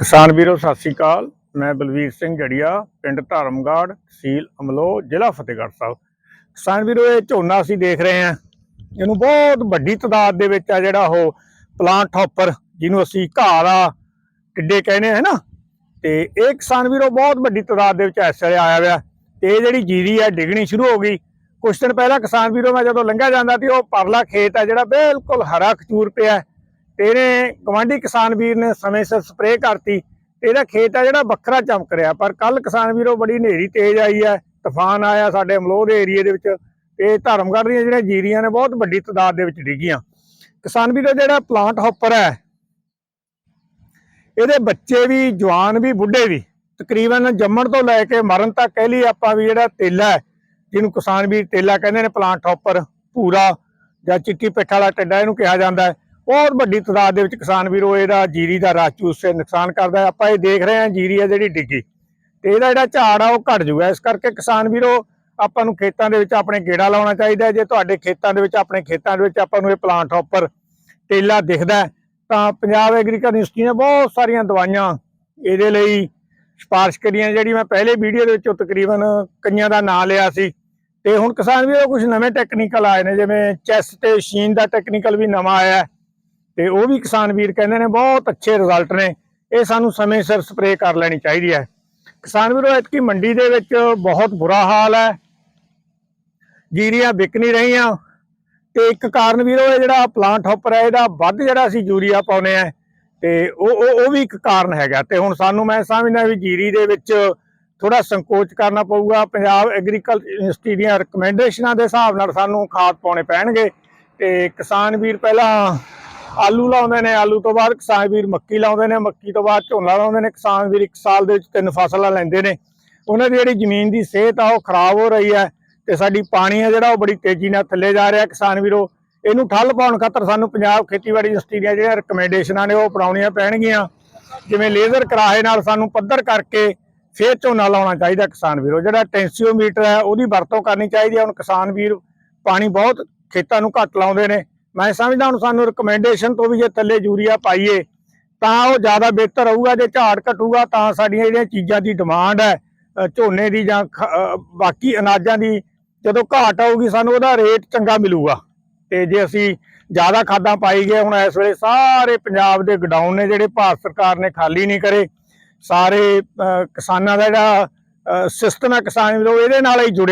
ਕਿਸਾਨ ਵੀਰੋ, ਸਤਿ ਸ੍ਰੀ ਅਕਾਲ। ਮੈਂ ਬਲਵੀਰ ਸਿੰਘ ਜੜੀਆ, ਪਿੰਡ ਧਰਮਗੜ੍ਹ, ਤਹਿਸੀਲ ਅਮਲੋ ਜ਼ਿਲ੍ਹਾ ਫਤਿਹਗੜ੍ਹ ਸਾਹਿਬ। ਕਿਸਾਨ ਵੀਰੋ, ਇਹ ਝੋਨਾ ਅਸੀਂ ਦੇਖ ਰਹੇ ਹਾਂ। ਇਹਨੂੰ ਬਹੁਤ ਵੱਡੀ ਤਾਦਾਦ ਦੇ ਵਿੱਚ ਆ ਜਿਹੜਾ ਉਹ ਪਲਾਂਟ ਹੌਪਰ ਜਿਹਨੂੰ ਅਸੀਂ ਘਾਹ ਦਾ ਟਿੱਡੇ ਕਹਿੰਦੇ ਹੈ ਨਾ ਤੇ ਇਹ ਕਿਸਾਨ ਵੀਰੋ, ਬਹੁਤ ਵੱਡੀ ਤਾਦਾਦ ਦੇ ਵਿੱਚ ਇਸ ਵੇਲੇ ਆਇਆ ਹੋਇਆ। ਤੇ ਇਹ ਜਿਹੜੀ ਜੀਰੀ ਹੈ ਡਿੱਗਣੀ ਸ਼ੁਰੂ ਹੋ ਗਈ। ਕੁਝ ਦਿਨ ਪਹਿਲਾਂ ਕਿਸਾਨ ਵੀਰੋ, ਮੈਂ ਜਦੋਂ ਲੰਘਿਆ ਜਾਂਦਾ ਸੀ, ਉਹ ਪਰਲਾ ਖੇਤ ਹੈ ਜਿਹੜਾ ਬਿਲਕੁਲ ਹਰਾ ਖਚੂਰ ਪਿਆ। ਹੈ। ਤੇ ਇਹਨੇ ਗਵਾਂਢੀ ਕਿਸਾਨ ਵੀਰ ਨੇ ਸਮੇਂ ਸਿਰ ਸਪਰੇਅ ਕਰਤੀ ਤੇ ਇਹਦਾ ਖੇਤ ਆ ਜਿਹੜਾ ਵੱਖਰਾ ਚਮਕ ਰਿਹਾ, ਪਰ ਕੱਲ ਕਿਸਾਨ ਵੀਰੋ ਬੜੀ ਹਨੇਰੀ ਤੇਜ਼ ਆਈ ਹੈ ਤੂਫਾਨ ਆਇਆ ਸਾਡੇ ਅਮਲੋਹ ਦੇ ਏਰੀਏ ਦੇ ਵਿੱਚ, ਤੇ ਧਰਮਗੜ੍ਹ ਦੀਆਂ ਜਿਹੜੀਆਂ ਜੀਰੀਆਂ ਨੇ ਬਹੁਤ ਵੱਡੀ ਤਾਦਾਦ ਦੇ ਵਿੱਚ ਡਿੱਗੀਆਂ ਕਿਸਾਨ ਵੀਰੋ ਜਿਹੜਾ ਪਲਾਂਟ ਹੌਪਰ ਹੈ, ਇਹਦੇ ਬੱਚੇ ਵੀ, ਜਵਾਨ ਵੀ, ਬੁੱਢੇ ਵੀ, ਤਕਰੀਬਨ ਜੰਮਣ ਤੋਂ ਲੈ ਕੇ ਮਰਨ ਤੱਕ ਕਹਿ ਲਈ ਆਪਾਂ ਵੀ ਜਿਹੜਾ ਤੇਲਾ ਜਿਹਨੂੰ ਕਿਸਾਨ ਵੀਰ ਤੇਲਾ ਕਹਿੰਦੇ ਨੇ ਪਲਾਂਟ ਹੌਪਰ ਭੂਰਾ ਜਾਂ ਚਿੱਟੀ ਪਿੱਠ ਵਾਲਾ ਟੱਡਾ ਇਹਨੂੰ ਕਿਹਾ ਜਾਂਦਾ ਹੈ ਬਹੁਤ ਵੱਡੀ ਤਾਦਾਦ ਦੇ ਵਿੱਚ ਕਿਸਾਨ ਵੀਰੋ, ਇਹਦਾ ਜੀਰੀ ਦਾ ਰਸ ਚੂਸ ਸੇ ਨੁਕਸਾਨ ਕਰਦਾ ਹੈ। ਆਪਾਂ ਇਹ ਦੇਖ ਰਹੇ ਹਾਂ ਜੀਰੀ ਹੈ ਜਿਹੜੀ ਡਿੱਗੀ। ਤੇ ਇਹਦਾ ਜਿਹੜਾ ਝਾੜ ਆ, ਉਹ ਘਟ ਜੂਗਾ। ਇਸ ਕਰਕੇ ਕਿਸਾਨ ਵੀਰੋ, ਆਪਾਂ ਨੂੰ ਖੇਤਾਂ ਦੇ ਵਿੱਚ ਆਪਣੇ ਗੇੜਾ ਲਾਉਣਾ ਚਾਹੀਦਾ ਜੇ ਤੁਹਾਡੇ ਖੇਤਾਂ ਦੇ ਵਿੱਚ, ਆਪਣੇ ਖੇਤਾਂ ਦੇ ਵਿੱਚ ਆਪਾਂ ਨੂੰ ਇਹ ਪਲਾਂਟ ਹੌਪਰ ਟੇਲਾ ਦਿਖਦਾ ਤਾਂ ਪੰਜਾਬ ਐਗਰੀਕਲਚਰ ਯੂਨੀਵਰਸਿਟੀ ਨੇ ਬਹੁਤ ਸਾਰੀਆਂ ਦਵਾਈਆਂ ਇਹਦੇ ਲਈ ਸਿਫਾਰਿਸ਼ ਕਰੀਆਂ। ਜਿਹੜੀ ਮੈਂ ਪਹਿਲੇ ਵੀਡੀਓ ਦੇ ਵਿੱਚੋਂ ਤਕਰੀਬਨ ਕਈਆਂ ਦਾ ਨਾਂ ਲਿਆ ਸੀ। ਤੇ ਹੁਣ ਕਿਸਾਨ ਵੀਰੋ ਕੁਝ ਨਵੇਂ ਟੈਕਨੀਕਲ ਆਏ ਨੇ। ਜਿਵੇਂ ਚੈਸ ਤੇ ਸ਼ੀਨ ਦਾ ਟੈਕਨੀਕਲ ਵੀ ਨਵਾਂ ਆਇਆ ਤੇ ਉਹ ਵੀ ਕਿਸਾਨ ਵੀਰ ਕਹਿੰਦੇ ਨੇ ਬਹੁਤ ਅੱਛੇ ਰਿਜ਼ਲਟ ਨੇ। ਇਹ ਸਾਨੂੰ ਸਮੇਂ ਸਿਰ ਸਪਰੇਅ ਕਰ ਲੈਣੀ ਚਾਹੀਦੀ ਹੈ। ਕਿਸਾਨ ਵੀਰੋ ਐਤਕੀ ਮੰਡੀ ਦੇ ਵਿੱਚ ਬਹੁਤ ਬੁਰਾ ਹਾਲ ਹੈ। ਜੀਰੀਆਂ ਵਿਕ ਨਹੀਂ ਰਹੀਆਂ। ਤੇ ਇੱਕ ਕਾਰਨ ਵੀਰੋ, ਇਹ ਜਿਹੜਾ ਪਲਾਂਟ ਹੌਪਰ ਹੈ, ਇਹਦਾ ਵੱਧ ਜਿਹੜਾ ਅਸੀਂ ਯੂਰੀਆ ਪਾਉਨੇ ਆ ਤੇ ਉਹ ਉਹ ਉਹ ਵੀ ਇੱਕ ਕਾਰਨ ਹੈਗਾ। ਤੇ ਹੁਣ ਸਾਨੂੰ ਮੈਂ ਸਮਝਦਾ ਵੀ ਜੀਰੀ ਦੇ ਵਿੱਚ ਥੋੜਾ ਸੰਕੋਚ ਕਰਨਾ ਪਊਗਾ। ਪੰਜਾਬ ਐਗਰੀਕਲਚਰ ਯੂਨੀਵਰਸਿਟੀ ਦੀਆਂ ਰეკਮੈਂਡੇਸ਼ਨਾਂ ਦੇ ਹਿਸਾਬ ਨਾਲ ਸਾਨੂੰ ਖਾਦ ਪਾਉਣੇ ਪੈਣਗੇ। ਤੇ ਕਿਸਾਨ ਵੀਰ, ਪਹਿਲਾਂ ਆਲੂ ਲਾਉਂਦੇ ਨੇ, ਆਲੂ ਤੋਂ ਬਾਅਦ ਕਿਸਾਨ ਵੀਰ ਮੱਕੀ ਲਾਉਂਦੇ ਨੇ, ਮੱਕੀ ਤੋਂ ਬਾਅਦ ਝੋਨਾ ਲਾਉਂਦੇ ਨੇ, ਕਿਸਾਨ ਵੀਰ ਇੱਕ ਸਾਲ ਦੇ ਵਿੱਚ ਤਿੰਨ ਫਸਲਾਂ ਲੈਂਦੇ ਨੇ। ਉਹਨਾਂ ਦੀ ਜਿਹੜੀ ਜ਼ਮੀਨ ਦੀ ਸਿਹਤ ਆ, ਉਹ ਖਰਾਬ ਹੋ ਰਹੀ ਹੈ ਤੇ ਸਾਡੀ ਪਾਣੀ ਆ ਜਿਹੜਾ, ਉਹ ਬੜੀ ਤੇਜ਼ੀ ਨਾਲ ਥੱਲੇ ਜਾ ਰਿਹਾ। ਕਿਸਾਨ ਵੀਰੋ, ਇਹਨੂੰ ਠੱਲ ਪਾਉਣ ਖਾਤਰ ਸਾਨੂੰ ਪੰਜਾਬ ਖੇਤੀਬਾੜੀ ਇੰਡਸਟਰੀ ਦੀਆਂ ਜਿਹੜੀਆਂ ਰეკਮੈਂਡੇਸ਼ਨਾਂ ਨੇ, ਉਹ ਅਪਣਾਉਣੀਆਂ ਪੈਣਗੀਆਂ। ਜਿਵੇਂ ਲੇਜ਼ਰ ਕਰਾਹੇ ਨਾਲ ਸਾਨੂੰ ਪੱਧਰ ਕਰਕੇ ਫੇਰ ਝੋਨਾ ਲਾਉਣਾ ਚਾਹੀਦਾ ਕਿਸਾਨ ਵੀਰੋ। ਜਿਹੜਾ ਟੈਂਸੀਓਮੀਟਰ ਹੈ, ਉਹਦੀ ਵਰਤੋਂ ਕਰਨੀ ਚਾਹੀਦੀ ਹੈ। ਹੁਣ ਕਿਸਾਨ ਵੀਰ ਪਾਣੀ ਬਹੁਤ ਖੇਤਾਂ ਨੂੰ ਘੱਟ ਲਾਉਂਦੇ ਨੇ। ਮੈਂ ਸਮਝਦਾ ਹੁਣ ਸਾਨੂੰ ਰეკਮੈਂਡੇਸ਼ਨ ਤੋਂ ਵੀ ਜੇ ਥੱਲੇ ਯੂਰੀਆ ਪਾਈਏ, ਤਾਂ ਉਹ ਜ਼ਿਆਦਾ ਬਿਹਤਰ ਰਹੂਗਾ, ਜੇ ਝਾੜ ਘਟੂਗਾ ਤਾਂ ਸਾਡੀਆਂ ਜਿਹੜੀਆਂ ਚੀਜ਼ਾਂ ਦੀ ਡਿਮਾਂਡ ਹੈ ਝੋਨੇ ਦੀ ਜਾਂ ਬਾਕੀ ਅਨਾਜਾਂ ਦੀ, ਜਦੋਂ ਘਾਟ ਆਊਗੀ ਸਾਨੂੰ ਉਹਦਾ ਰੇਟ ਚੰਗਾ ਮਿਲੂਗਾ। ਤੇ ਜੇ ਅਸੀਂ ਜ਼ਿਆਦਾ ਖਾਦਾਂ ਪਾਈ ਗਏ ਹੁਣ ਇਸ ਵੇਲੇ ਸਾਰੇ ਪੰਜਾਬ ਦੇ ਗਡਾਊਨ ਨੇ ਜਿਹੜੇ ਭਾਰਤ ਸਰਕਾਰ ਨੇ ਖਾਲੀ ਨਹੀਂ ਕਰੇ, ਸਾਰੇ ਕਿਸਾਨਾਂ ਦਾ ਜਿਹੜਾ ਸਿਸਟਮ ਹੈ ਕਿਸਾਨ ਵੀਰੋ ਇਹਦੇ ਨਾਲ ਹੀ ਜੁੜੇ